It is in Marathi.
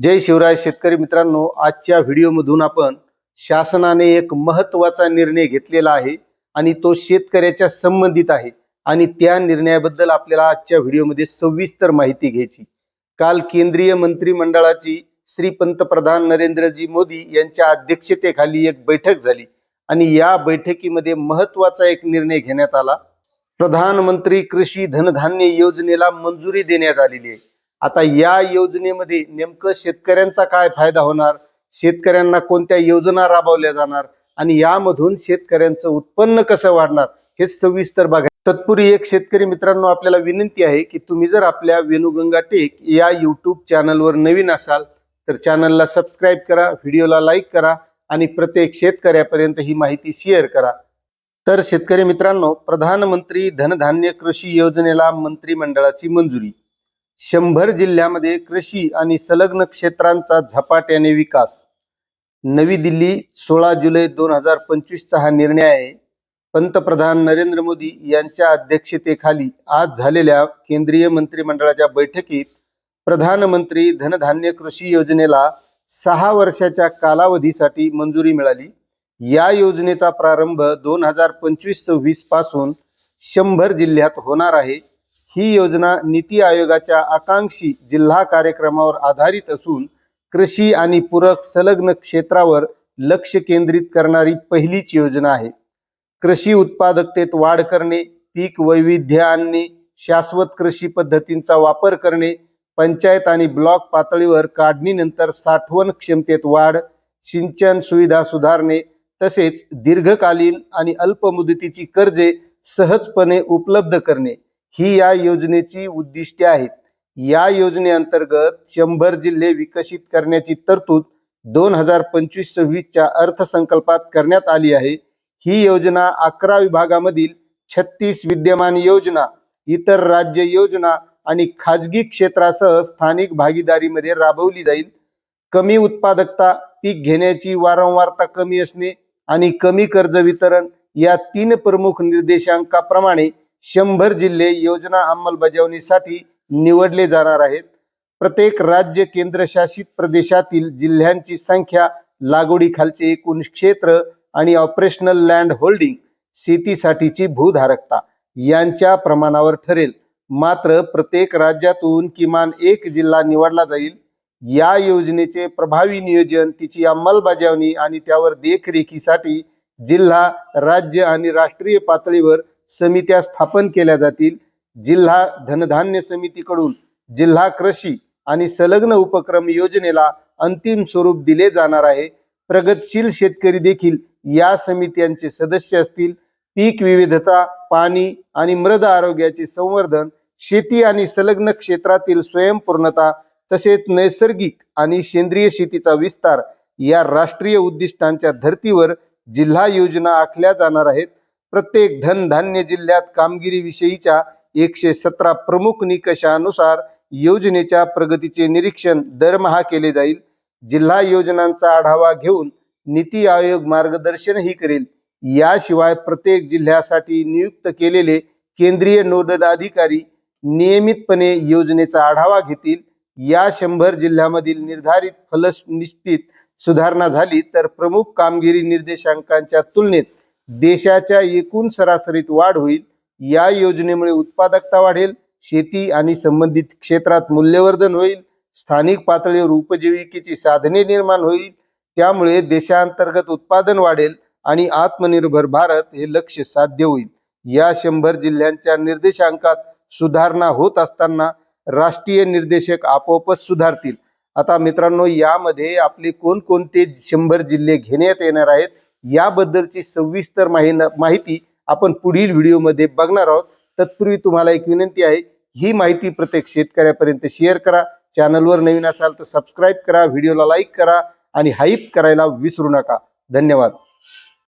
जय शिवराय शेतकरी मित्रांनो आजच्या व्हिडिओमधून आपण शासनाने एक महत्त्वाचा निर्णय घेतलेला आहे आणि तो शेतकऱ्याच्या संबंधित आहे. आणि त्या निर्णयाबद्दल आपल्याला आजच्या व्हिडिओमध्ये सविस्तर माहिती घ्यायची. काल केंद्रीय मंत्रिमंडळाची श्री पंतप्रधान नरेंद्रजी मोदी यांच्या अध्यक्षतेखाली एक बैठक झाली आणि या बैठकीमध्ये महत्त्वाचा एक निर्णय घेण्यात आला. प्रधानमंत्री कृषी धनधान्य योजनेला मंजुरी देण्यात आलेली आहे. आता या योजनेमध्ये नेमकं शेतकऱ्यांचा काय फायदा होणार? शेतकऱ्यांना कोणत्या योजना राबवल्या जाणार? आणि यामधून शेतकऱ्यांचं उत्पन्न कसं वाढणार? हे सविस्तर बघा. तत्पूर्वी एक शेतकरी मित्रांनो आपल्याला विनंती आहे की तुम्ही जर आपल्या वेणुगंगा टेक या युट्यूब चॅनलवर नवीन असाल तर चॅनलला सबस्क्राईब करा व्हिडिओला लाईक करा आणि प्रत्येक शेतकऱ्यापर्यंत ही माहिती शेअर करा. तर शेतकरी मित्रांनो प्रधानमंत्री धनधान्य कृषी योजनेला मंत्रिमंडळाची मंजुरी. शंभर जिल्ह्यामध्ये कृषी आणि संलग्न क्षेत्रांचा झपाट्याने विकास. नवी दिल्ली सोळा जुलै दोन हजार पंचवीसचा हा निर्णय आहे. पंतप्रधान नरेंद्र मोदी यांच्या अध्यक्षतेखाली आज झालेल्या केंद्रीय मंत्रिमंडळाच्या बैठकीत प्रधानमंत्री धनधान्य कृषी योजनेला सहा वर्षाच्या कालावधीसाठी मंजुरी मिळाली. या योजनेचा प्रारंभ दोन हजार पंचवीस सव्वीसपासून शंभर जिल्ह्यात होणार आहे. ही योजना नीती आयोगाच्या आकांक्षी जिल्हा कार्यक्रमावर आधारित असून कृषी आणि पूरक संलग्न क्षेत्रावर लक्ष केंद्रित करणारी पहिलीच योजना आहे. कृषी उत्पादकतेत वाढ करणे पीक वैविध्य आणणे शाश्वत कृषी पद्धतींचा वापर करणे पंचायत आणि ब्लॉक पातळीवर काढणीनंतर साठवण क्षमतेत वाढ सिंचन सुविधा सुधारणे तसेच दीर्घकालीन आणि अल्प मुदतीची कर्जे सहजपणे उपलब्ध करणे. ही या योजनेची उद्दिष्टे आहेत. या योजनेअंतर्गत शंभर जिल्हे विकसित करण्याची तरतूद दोन हजार पंचवीस सव्वीसच्या अर्थसंकल्पात करण्यात आली आहे. ही योजना अकरा विभागामधील छत्तीस विद्यमान योजना इतर राज्य योजना आणि खाजगी क्षेत्रासह स्थानिक भागीदारीमध्ये राबवली जाईल. कमी उत्पादकता पीक घेण्याची वारंवारता कमी असणे आणि कमी कर्ज वितरण या तीन प्रमुख निर्देशांकाप्रमाणे शंभर जिल्हे योजना अंमलबजावणीसाठी निवडले जाणार आहेत. प्रत्येक राज्य केंद्रशासित प्रदेशातील जिल्ह्यांची संख्या लागवडीखालचे एकूण क्षेत्र आणि ऑपरेशनल लँड होल्डिंग शेतीसाठीची भूधारकता यांच्या प्रमाणावर ठरेल. मात्र प्रत्येक राज्यातून किमान एक जिल्हा निवडला जाईल. या योजनेचे प्रभावी नियोजन तिची अंमलबजावणी आणि त्यावर देखरेखीसाठी जिल्हा राज्य आणि राष्ट्रीय पातळीवर समित्या स्थापन केल्या जातील. जिल्हा धनधान्य समितीकडून जिल्हा कृषी आणि संलग्न उपक्रम योजनेला अंतिम स्वरूप दिले जाणार आहे. प्रगतशील शेतकरी देखील या समित्यांचे सदस्य असतील. पीक विविधता पाणी आणि मृद आरोग्याचे संवर्धन शेती आणि संलग्न क्षेत्रातील स्वयंपूर्णता तसेच नैसर्गिक आणि सेंद्रिय शेतीचा विस्तार या राष्ट्रीय उद्दिष्टांच्या धर्तीवर जिल्हा योजना आखल्या जाणार आहेत. प्रत्येक धनधान्य जिल्ह्यात कामगिरीविषयीच्या एकशे सतरा प्रमुख निकषानुसार योजनेच्या प्रगतीचे निरीक्षण दरमहा केले जाईल. जिल्हा योजनांचा आढावा घेऊन नीती आयोग मार्गदर्शनही करेल. याशिवाय प्रत्येक जिल्ह्यासाठी नियुक्त केलेले केंद्रीय नोडल अधिकारी नियमितपणे योजनेचा आढावा घेतील. या शंभर जिल्ह्यामधील निर्धारित फलनिश्चित सुधारणा झाली तर प्रमुख कामगिरी निर्देशांकांच्या तुलनेत देशाच्या एकूण सरासरीत वाढ होईल. या योजनेमुळे उत्पादकता वाढेल. शेती आणि संबंधित क्षेत्रात मूल्यवर्धन होईल. स्थानिक पातळीवर उपजीविकेची साधने निर्माण होईल. त्यामुळे देशांतर्गत उत्पादन वाढेल आणि आत्मनिर्भर भारत हे लक्ष साध्य होईल. या शंभर जिल्ह्यांच्या निर्देशांकात सुधारणा होत असताना राष्ट्रीय निर्देशक आपोआपच सुधारतील. आता मित्रांनो यामध्ये आपले कोणकोणते शंभर जिल्हे घेण्यात येणार आहेत? याबद्दलची सविस्तर माहि- माहिती आपण पुढील व्हिडिओमध्ये बघणार आहोत. तत्पूर्वी तुम्हाला एक विनंती आहे ही माहिती प्रत्येक शेतकऱ्यापर्यंत शेअर करा. चॅनलवर नवीन असाल तर सबस्क्राईब करा व्हिडिओला लाईक करा आणि हाईप करायला विसरू नका. धन्यवाद.